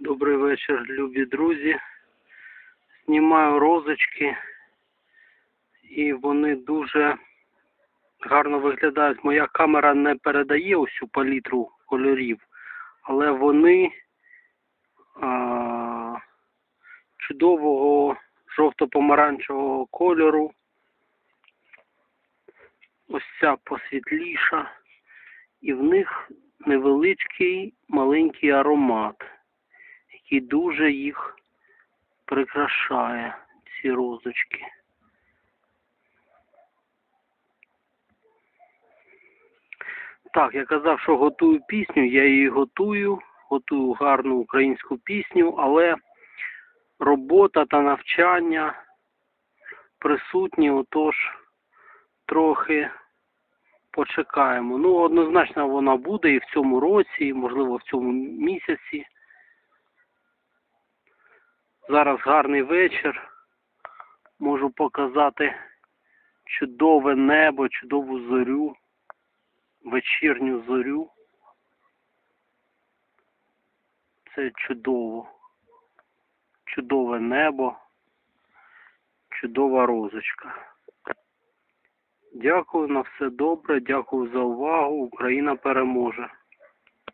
Добрий вечір, любі друзі. Знімаю розочки і вони дуже гарно виглядають. Моя камера не передає усю палітру кольорів, але вони а, чудового жовто-помаранчевого кольору. Ось ця посвітліша. І в них невеличкий маленький аромат, який дуже їх прикрашає, ці розочки. Так, я казав, що готую пісню, я її готую, готую гарну українську пісню, але робота та навчання присутні, отож трохи почекаємо. Ну, однозначно вона буде і в цьому році, і, можливо, в цьому місяці. Зараз гарний вечір. Можу показати чудове небо, чудову зорю, вечірню зорю. Це чудово. Чудове небо, чудова розочка. Дякую на все добре, дякую за увагу. Україна переможе.